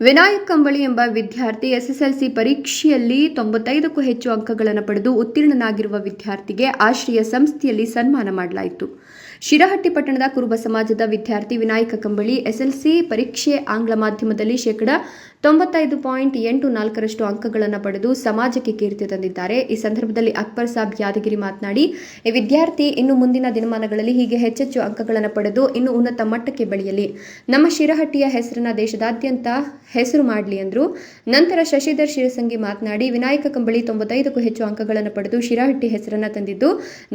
ವಿನಾಯಕ್ ಕಂಬಳಿ ಎಂಬ ವಿದ್ಯಾರ್ಥಿ ಎಸ್ಎಸ್ಎಲ್ಸಿ ಪರೀಕ್ಷೆಯಲ್ಲಿ ತೊಂಬತ್ತೈದಕ್ಕೂ ಹೆಚ್ಚು ಅಂಕಗಳನ್ನು ಪಡೆದು ಉತ್ತೀರ್ಣನಾಗಿರುವ ವಿದ್ಯಾರ್ಥಿಗೆ ಆಶ್ರಯ ಸಂಸ್ಥೆಯಲ್ಲಿ ಸನ್ಮಾನ ಮಾಡಲಾಯಿತು. ಶಿರಹಟ್ಟಿ ಪಟ್ಟಣದ ಕುರುಬ ಸಮಾಜದ ವಿದ್ಯಾರ್ಥಿ ವಿನಾಯಕ ಕಂಬಳಿ ಎಸ್ಎಲ್ಸಿ ಪರೀಕ್ಷೆ ಆಂಗ್ಲ ಮಾಧ್ಯಮದಲ್ಲಿ ಶೇಕಡ ತೊಂಬತ್ತೈದು ಪಾಯಿಂಟ್ ಎಂಟು ನಾಲ್ಕರಷ್ಟು ಅಂಕಗಳನ್ನು ಪಡೆದು ಸಮಾಜಕ್ಕೆ ಕೀರ್ತಿ ತಂದಿದ್ದಾರೆ. ಈ ಸಂದರ್ಭದಲ್ಲಿ ಅಕ್ಬರ್ ಸಾಬ್ ಯಾದಗಿರಿ ಮಾತನಾಡಿ ಈ ವಿದ್ಯಾರ್ಥಿ ಇನ್ನು ಮುಂದಿನ ದಿನಮಾನಗಳಲ್ಲಿ ಹೀಗೆ ಹೆಚ್ಚೆಚ್ಚು ಅಂಕಗಳನ್ನು ಪಡೆದು ಇನ್ನು ಉನ್ನತ ಮಟ್ಟಕ್ಕೆ ಬೆಳೆಯಲಿ. ನಮ್ಮ ಶಿರಹಟ್ಟಿಯ ಹೆಸರನ್ನ ದೇಶದಾದ್ಯಂತ ಹೆಸರು ಮಾಡಲಿ ಎಂದರು ನಂತರ ಶಶಿಧರ್ ಶಿರಸಂಗಿ ಮಾತನಾಡಿ, ವಿನಾಯಕ ಕಂಬಳಿ ತೊಂಬತ್ತೈದಕ್ಕೂ ಹೆಚ್ಚು ಅಂಕಗಳನ್ನು ಪಡೆದು ಶಿರಹಟ್ಟಿ ಹೆಸರನ್ನ ತಂದಿದ್ದು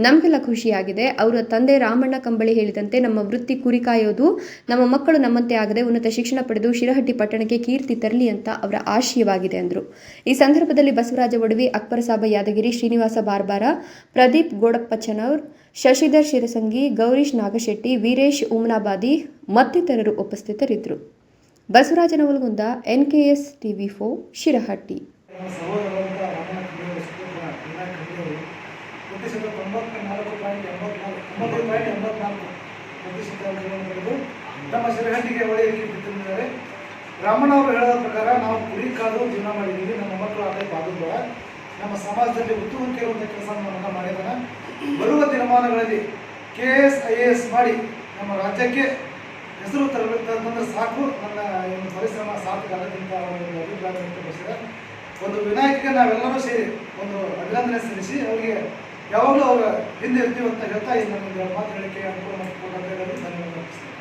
ನಮಗೆಲ್ಲ ಖುಷಿಯಾಗಿದೆ. ಅವರ ತಂದೆ ರಾಮಣ್ಣ ಕಂಬಳಿ ಹೇಳಿದಂತೆ ನಮ್ಮ ವೃತ್ತಿ ಕುರಿ ಕಾಯೋದು, ನಮ್ಮ ಮಕ್ಕಳು ನಮ್ಮಂತೆ ಆಗದೆ ಉನ್ನತ ಶಿಕ್ಷಣ ಪಡೆದು ಶಿರಹಟ್ಟಿ ಪಟ್ಟಣಕ್ಕೆ ಕೀರ್ತಿ ತರಲಿ ಅಂತ ಅವರ ಆಶಯವಾಗಿದೆ ಎಂದರು ಈ ಸಂದರ್ಭದಲ್ಲಿ ಬಸವರಾಜ ಒಡವಿ, ಅಕ್ಬರ ಸಾಬ, ಯಾದಗಿರಿ, ಶ್ರೀನಿವಾಸ ಬಾರ್ಬಾರ, ಪ್ರದೀಪ್ ಗೋಡಪ್ಪಚನವ್ರ್, ಶಶಿಧರ್ ಶಿರಸಂಗಿ, ಗೌರೀಶ್ ನಾಗಶೆಟ್ಟಿ, ವೀರೇಶ್ ಉಮ್ನಾಬಾದಿ ಮತ್ತಿತರರು ಉಪಸ್ಥಿತರಿದ್ದರು Basavaraj Navalgund N K NKS TV ಫೋ ಶಿರಹಟ್ಟಿ ನಮ್ಮ ಸಹೋದರರಾದ ರಾಮಣ್ಣ ಖಂಡಿಯವರು ಸುತ್ತೂರಿನ ವಿನಾಯಕ್ ಖಂಡಿಯವರು ಪ್ರತಿಶತ ತೊಂಬತ್ತ ನಾಲ್ಕು ಪಾಯಿಂಟ್ ಎಂಬತ್ನಾಲ್ಕು ತೊಂಬತ್ತೈದು ಪಾಯಿಂಟ್ ಎಂಬತ್ನಾಲ್ಕು ಅಂಕಗಳನ್ನು ಪಡೆದು ನಮ್ಮ ಒಳ್ಳೆಯ ಬಿಟ್ಟಿದ್ದಾರೆ. ರಾಮಣ್ಣ ಅವರು ಹೇಳದ ಪ್ರಕಾರ ನಾವು ಕುರಿ ಕಾದು ಜೀವನ ಮಾಡಿದ್ದೀವಿ. ನಮ್ಮ ಮಕ್ಕಳು ಅದೇ ಬಾದುಬೇಡ ನಮ್ಮ ಸಮಾಜದಲ್ಲಿ ಉತ್ತಮಕ್ಕೆ ಒಂದು ಕೆಲಸ ನಮ್ಮ ಮಾಡಿದ್ದಾನೆ. ಬರುವ ದಿನಮಾನಗಳಲ್ಲಿ K S I A S ಮಾಡಿ ನಮ್ಮ ರಾಜ್ಯಕ್ಕೆ ಹೆಸರು ತರಬೇಕು ಅಂತಂದ್ರೆ ಸಾಕು. ನನ್ನ ಒಂದು ಪರಿಶ್ರಮ ಸಾಕು ಒಂದು ಅಭಿಪ್ರಾಯ ವ್ಯಕ್ತಪಡಿಸಿದೆ. ಒಂದು ವಿನಾಯಕಿಗೆ ನಾವೆಲ್ಲರೂ ಸೇರಿ ಒಂದು ಅಭಿನಂದನೆ ಸಲ್ಲಿಸಿ ಅವರಿಗೆ ಯಾವಾಗಲೂ ಅವರ ಹಿಂದೆ ಇರ್ತೀವಿ ಅಂತ ಹೇಳ್ತಾ ಈ ನಮಗೆ ಮಾತು ಅನುಕೂಲ ಮಾಡಿಕೊಂಡು ಧನ್ಯವಾದ ಅರ್ಪಿಸ್ತೇನೆ.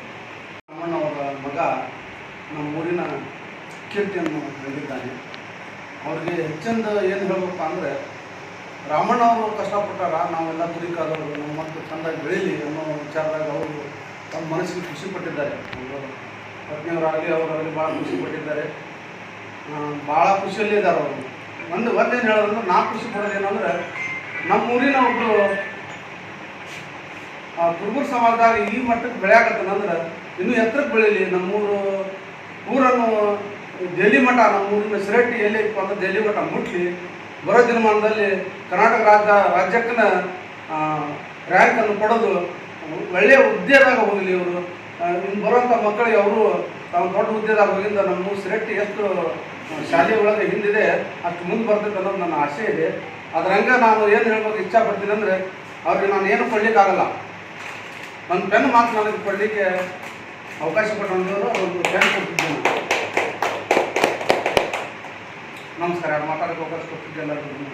ರಾಮಣ್ಣವರ ಮಗ ನಮ್ಮ ಊರಿನ ಕೀರ್ತಿಯನ್ನು ಹೇಳಿದ್ದಾನೆ. ಅವ್ರಿಗೆ ಹೆಚ್ಚಿಂದ ಏನು ಹೇಳಬೇಕು ಅಂದರೆ ರಾಮಣ್ಣವರು ಕಷ್ಟಪಟ್ಟಾರ, ನಾವೆಲ್ಲ ಕುರಿಕಾದವರು ನಮ್ಮ ಮಕ್ಕಳು ಚೆಂದಾಗಿ ಬೆಳೀಲಿ ಅನ್ನೋ ವಿಚಾರದಾಗ ಅವರು ತಮ್ಮ ಮನಸ್ಸಿಗೆ ಖುಷಿ ಪಟ್ಟಿದ್ದಾರೆ. ಅವರು ಪತ್ನಿಯವರಾಗಲಿ, ಅವರಾಗಲಿ ಭಾಳ ಖುಷಿ ಪಟ್ಟಿದ್ದಾರೆ. ಭಾಳ ಖುಷಿಯಲ್ಲೇ ಇದ್ದಾರೆ ಅವರು. ಒಂದು ಒಂದೇನು ಹೇಳೋದಂದ್ರೆ ನಾ ಖುಷಿ ಪಡೋದೇನಂದ್ರೆ ನಮ್ಮ ಊರಿನ ಒಬ್ಬರು ಕುರುಬರ ಸಮಾಜದಾಗ ಈ ಮಟ್ಟಕ್ಕೆ ಬೆಳೆಯಾಕತ್ತಂದ್ರೆ ಇನ್ನೂ ಎತ್ತರಕ್ಕೆ ಬೆಳೀಲಿ. ನಮ್ಮೂರು, ಊರನ್ನು ದೆಹಲಿ ಮಠ ನಮ್ಮ ಊರಿನ ಸಿರಟ್ಟಿ ಎಲ್ಲಿ ಅಂದ್ರೆ ದೆಹಲಿ ಮಠ ಮುಟ್ಲಿ. ಬರೋ ದಿನಮಾನದಲ್ಲಿ ಕರ್ನಾಟಕ ರಾಜ್ಯ, ರಾಜ್ಯಕ್ಕನ ರ್ಯಾಂಕನ್ನು ಕೊಡೋದು ಒಳ್ಳೆಯ ಹುದ್ದೆದಾಗ ಹೋಗಲಿ ಇವರು. ಇನ್ನು ಬರುವಂಥ ಮಕ್ಕಳಿಗೆ ಅವರು ತಾವು ದೊಡ್ಡ ಹುದ್ದೆದಾಗ ಹೋಗಿಂದ ನಮ್ಮ ಸಿರಟ್ಟಿ ಎಷ್ಟು ಶಾಲೆ ಒಳಗೆ ಹಿಂದಿದೆ, ಅಷ್ಟು ಮುಂದೆ ಬರ್ತೈತೆ ಅನ್ನೋದು ನನ್ನ ಆಸೆ ಇದೆ. ಅದ್ರಂಗ ನಾನು ಏನು ಹೇಳ್ಬೋದು ಇಚ್ಛೆ ಪಡ್ತೀನಿ ಅಂದರೆ ಅವ್ರಿಗೆ ನಾನು ಏನು ಕೊಡ್ಲಿಕ್ಕಾಗಲ್ಲ. ನನ್ನ ಪೆನ್ ಮಾತು ನನಗೆ ಕೊಡಲಿಕ್ಕೆ ಅವಕಾಶ ಕೊಟ್ಟಂಥವ್ರು ಒಂದು ಪೆನ್ ಕೊಟ್ಟಿದ್ದೇನೆ ನಮಸ್ಕಾರ, ಮಾತಾಡೋಕೆ ಅವಕಾಶ ಕೊಟ್ಟಿದ್ದೆ ಎಲ್ಲರಿಗೂ